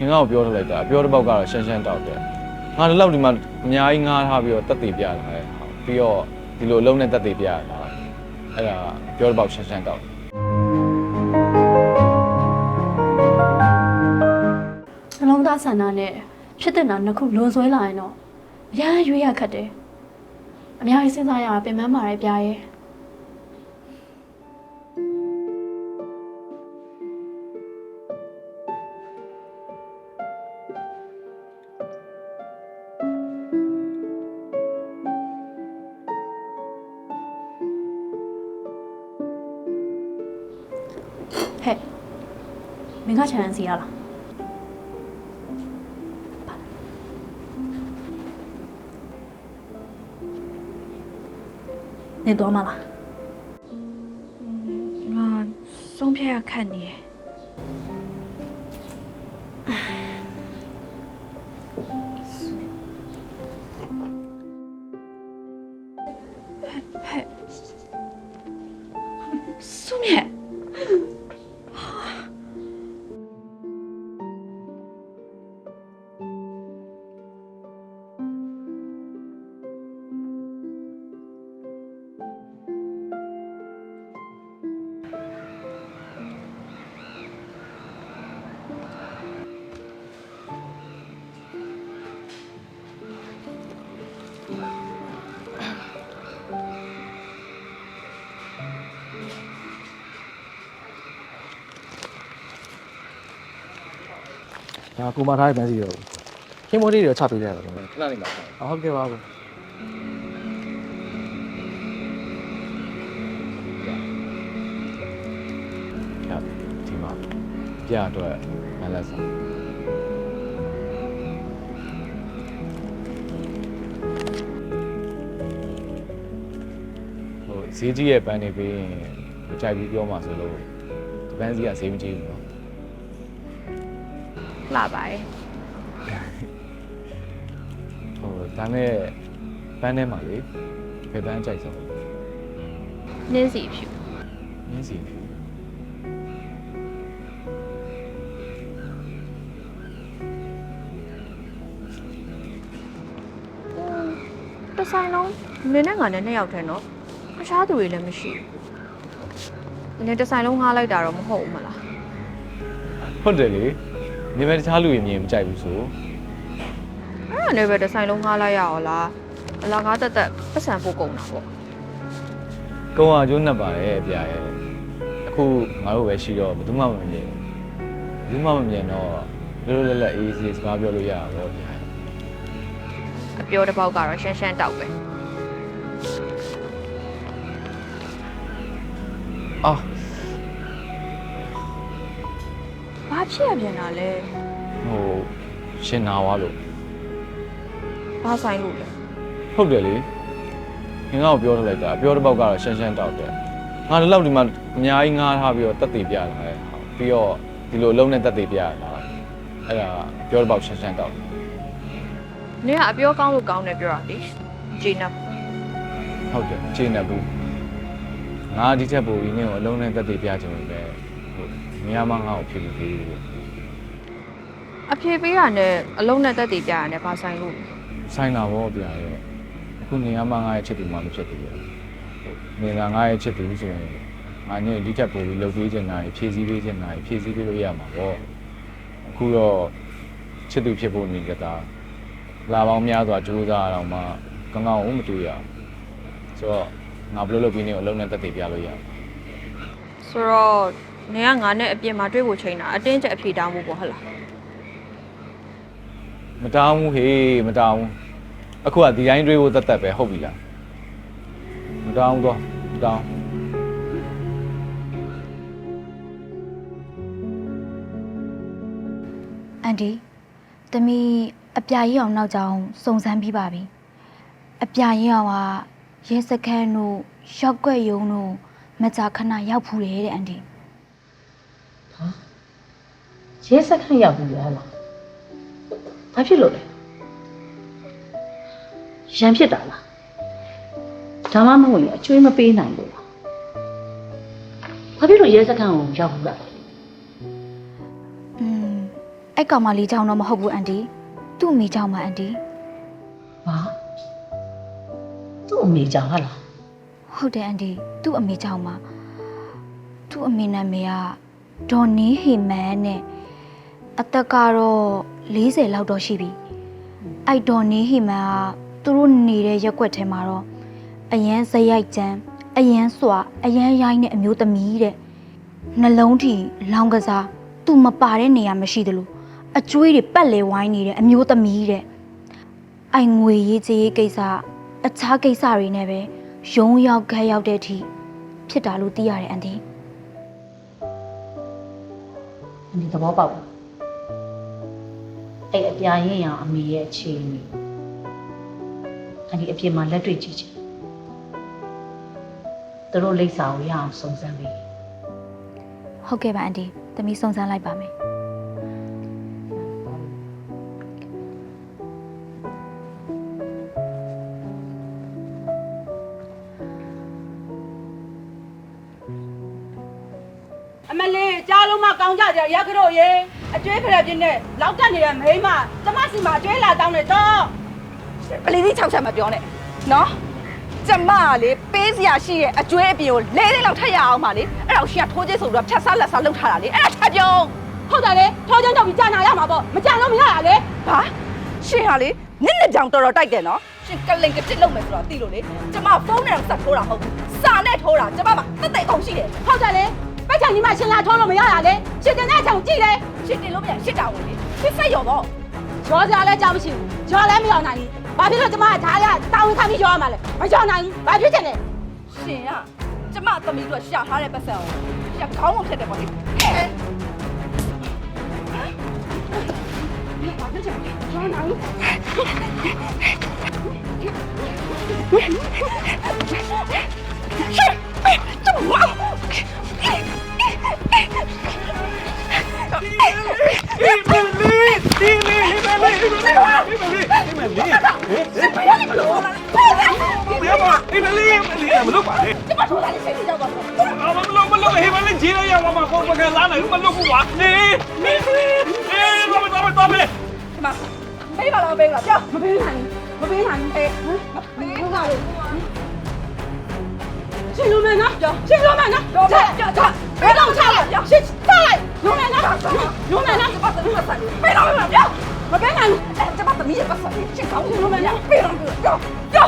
ငင်ငါ့ကိုပြောထုတ်လိုက်တာပြောတစ်ပေါက်ကတော့ရှန်းရှန်းတောက်တယ်ငါလည်းလောက်ဒီမှာအများကြီးငားထားပြီးတော့တက်တည်ပြလာတယ်ပြီးတော့ဒီလိုအလုံးနဲ့တက်တည်ပြရတာအဲ့ဒါပြောတစ်ပေါက်ရှန်းရှန်းတောက်တယ်နှလုံးသားဆန္ဒနဲ့ဖြစ်တဲ့နာနှစ်ခုလွန်ဆွဲလာရင်တော့အများကြီးရွေးရခတ်တယ်အများကြီးစဉ်းစားရတာပင်ပန်းပါတယ်ပြားရဲ့ မင်းကချန်စီရလားနေတော့မလားငါဆုံးဖြတ်ရ ဒါကိုမထားတဲ့ပန်းစီတော့ခင်းမိုးလေးတွေချပေးလိုက်ရတော့ခဏနေမှာဟုတ်ကဲ့ပါဘူးဖြတ်ဒီမှာပြအတွက်မလက်ဆောင် ဈေးကြီးရဲ့ပန်းနေပြီးရင်မကြိုက်ဘူးပြောမှာဆိုလို့ဒီပန်းစီကဈေးမကြီးဘူးနော်လာပါရဲ့ဟိုဒါနဲ့ပန်းထဲမှာလေဘယ်ပန်းကြိုက်ဆုံးနင်းစီဖြူနင်းစီဖြူတစ်ဆိုင်လုံးနင်းနဲ့ငါနဲ့နှစ်ယောက်ထဲနော် တခြားသူတွေလည်းမရှိဘူးနင်းတစ်ဆိုင်လုံးငားလိုက်တာတော့မဟုတ်ဘူးမလားဟုတ်တယ်လေနေမဲ့တခြားလူတွေမြင်မကြိုက်ဘူးဆိုအဲ့ဒါနဲ့ပဲတစ်ဆိုင်လုံးငားလိုက်ရအောင်လားအလားငါတက်တက်ပတ်စံပို့ကုန်တာပေါ့ကုံအောင်ကျိုးနှက်ပါရဲ့ပြရဲ့အခုငါတို့ပဲရှိတော့ဘယ်သူမှမမြင်ဘူးဘယ်သူမှမမြင်တော့လွတ်လွတ်လပ်လပ်အေးအေးဆေးစကားပြောလို့ရတာပေါ့ပြရဲ့အပြောတစ်ပေါက်ကတော့ရှန်းရှန်းတောက်ပဲ အာဘာဖြစ်ရပြန်တာလဲဟိုရှင်နာသွားလို့ဘာဆိုင်လို့လဲဟုတ်တယ်လေငင်ငါ့ကိုပြောထုတ်လိုက်တာပြောတစ်ပေါက်ကတော့ရှန်းရှန်းတောက်တယ်ငါလည်းလောက်ဒီမှာအများကြီးငားထားပြီးတော့တက်တည်ပြလာတယ်ပြီးတော့ဒီလိုအလုံးနဲ့တက်တည်ပြလာအဲ့ဒါပြောတစ်ပေါက်ရှန်းရှန်းတောက်တယ်နင်းကအပြောကောင်းလို့ကောင်းတယ်ပြောတာလေဂျီနပ်ဟုတ်တယ်ခြေနေဘူး ငါဒီချက်ပို့ပြီးနင်းကိုအလုံးနဲ့တက်တည်ပြချင်လို့ပဲဟိုနေရာမှာငါ့ကိုဖြစ်ပြီးသေးတယ်အဖြေပေးတာနဲ့အလုံးနဲ့တက်တည်ပြရတဲ့ဘာဆိုင်လို့လဲဆိုင်လာဘောပြရဲ့အခုနေရာမှာငါရဲ့ချစ်သူမှမဖြစ်သေးဘူးနေကငါရဲ့ချစ်သူဆိုရင်ငါနဲ့ဒီချက်ပို့ပြီးလုပ်ပေးချင်တာဖြည့်ဆည်းပေးချင်တာဖြည့်ဆည်းပေးလို့ရမှာပေါ့အခုတော့ချစ်သူဖြစ်ဖို့နေကြတာလာပေါင်းများစွာကြိုးစားရအောင်မှကောင်းကောင်းမတွေ့ရဆိုတော့ ငါဘယ်လိုလုပ်ပြီးနေကိုအလုံးနဲ့တက်တည်ပြလို့ရဆိုတော့နင်ကငါနဲ့အပြင်မှာတွေ့ဖို့ချိန်တာအတင်းကျပ်အဖြေတောင်းဖို့ပေါ့ဟုတ်လားမတောင်းဘူးဟေးမတောင်းဘူးအခုကဒီတိုင်းတွေးဖို့တတ်တတ်ပဲဟုတ်ပြီလားမတောင်းဘူးတော့မတောင်းအန်ဒီတမီအပြာကြီးအောင်နောက်ကြောင်စုံစမ်းပြီးပါပြီအပြာကြီးအောင်က ရဲစခန်းတို့ရောက်ွက်ယုံတို့မကြာခဏရောက်ဖူးတယ်တဲ့အန်ဒီရဲစခန်းရောက်ပြီလားဘာဖြစ်လို့လဲရံဖြစ်တာလားဒါမှမဟုတ်ရင်အကျွေးမပေးနိုင်လို့လားဘာဖြစ်လို့ရဲစခန်းကိုရောက်ဘူးလားอืมအဲ့ကောင်မလေးကြောင့်တော့မဟုတ်ဘူးအန်တီသူ့အမိကြောင့်ပါအန်တီဘာ သူ့အမေကြောင့်ဟာလားဟုတ်တယ်အန်တီသူ့အမေကြောင့်ပါသူ့အမေနာမည်ကဒေါ်နီဟီမန်နဲ့အသက်ကတော့40လောက်တော့ရှိပြီအဲ့ဒေါ်နီဟီမန်ကသူတို့နေတဲ့ရက်ွက်ထဲမှာတော့အရန်ဇရိုက်ကြမ်းအရန်စွာအရန်ရိုင်းတဲ့အမျိုးသမီးတဲ့နှလုံးထီလောင်ကစားသူမပါတဲ့နေရာမရှိသလိုအကျွေးတွေပတ်လေဝိုင်းနေတဲ့အမျိုးသမီးတဲ့အိုင်ငွေရေးကြေးရေးကိစ္စ အခြားကိစ္စတွေနဲ့ပဲရုံးရောက်ခက်ရောက်တဲ့အထိဖြစ်တာလို့သိရတယ်အန်တီဒီသဘောပေါက်ဘူးအဲ့အပြာရင်ရအောင်အမေရဲ့အခြေအနေအဲ့ဒီအပြင်မှာလက်တွေ့ကြည့်ချင်သူတို့လိပ်စာကိုရအောင်စုံစမ်းပေးဟုတ်ကဲ့ပါအန်တီသမီးစုံစမ်းလိုက်ပါမယ် မကောင်းကြကြရက်ကြတော့ရေအကျွေးဖရက်ပြင်းနဲ့လောက်တက်နေတဲ့မိန်းမကျမစီမှာအကျွေးလာတောင်းနေတော့ပလီစီ6ချက်မပြောနဲ့နော်ကျမကလေပေးစရာရှိရဲ့အကျွေးအပြင်ကိုလေးလေးလောက်ထက်ရအောင်ပါလေအဲ့တော့ရှင်ကထိုးကျစ်ဆိုတော့ဖြတ်စားလက်စားလောက်ထားတာလေအဲ့ဒါထပ်ပြောဟုတ်တယ်လေထောချင်းတော့ပြီးကြာနာရမှာပေါ့မကြာလို့မရရလေဘာရှင်ဟာလေနစ်နှစ်ကြောင်တော်တော်တိုက်တယ်နော်ရှင်ကလိန်ကတစ်လုံးမယ်ဆိုတော့သိလို့လေကျမဖုန်းနဲ့တော့ဆက်ထိုးတာမဟုတ်ဘူးစာနဲ့ထိုးတာကျမမှာတက်တဲ့အောင်ရှိတယ်ဟုတ်တယ်လေ ပိုက်ချံကြီးမှရှင်လာထိုးလို့မရတာလေရှင်တင်တဲ့အချောင်ကြည့်လေရှင်တင်လို့မရရှစ်တာဝင်လေဖြစ်ဆက်ရောပေါ့ရောစရာလည်းကြောက်မရှိဘူးရောလည်းမရောနိုင်ဘူးဘာဖြစ်လို့ကျမကဒါရတာဝန်ခံပြီးရောရမှာလဲမရောနိုင်ဘူးဘာဖြစ်ချင်လဲရှင်ကကျမသမီးတို့ရှာထားတဲ့ပတ်စံကိုရခေါင်းကိုဖြတ်တယ်ပေါ့လေဘာဖြစ်ချင်လဲရောနိုင်ဘူးရှင်ကျမ မပေးပါလားမပေးဘူးလားပြောမပေးနိုင်ဘူးမပေးနိုင်ဘူးအဲမပေးနိုင်ဘူး ရှင်လုံးမယ်နော်ရှင်လုံးမယ်နော်ချက်ချက်ချက်ဘယ်တော့ချလိုက်ရှင်ချလိုက်လုံးမယ်နော်လုံးမယ်နော်ကျမသမီးပတ်စံလေးပေးတော့မပြောမပေးနိုင်ဘူးအဲကျမသမီးရဲ့ပတ်စံလေးရှင်းကောင်းလို့မရပေးတော့ပြောပြော